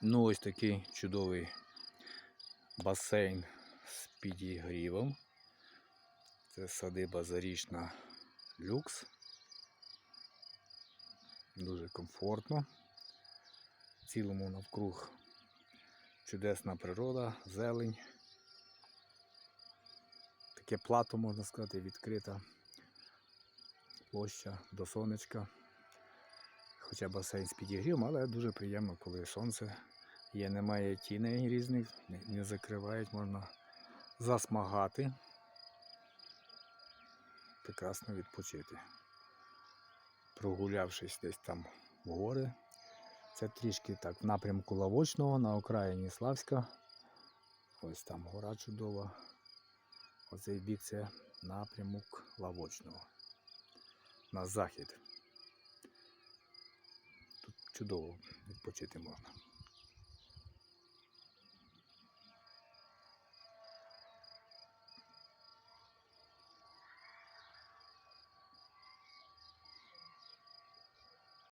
Ну, ось такий чудовий басейн з підігрівом. Це садиба зарічна люкс. Дуже комфортно. В цілому навкруг чудесна природа, зелень. Таке плато, можна сказати, відкрита площа до сонечка. Хоча басейн з підігрівом, але дуже приємно, коли сонце є, немає тіней різних, не- закривають, можна засмагати. Прекрасно відпочити. Прогулявшись десь там в гори. Це трішки так в напрямку Лавочного на окраїні Славська. Ось там гора чудова. Оцей бік це напрямок Лавочного. На захід. Чудово відпочити можна.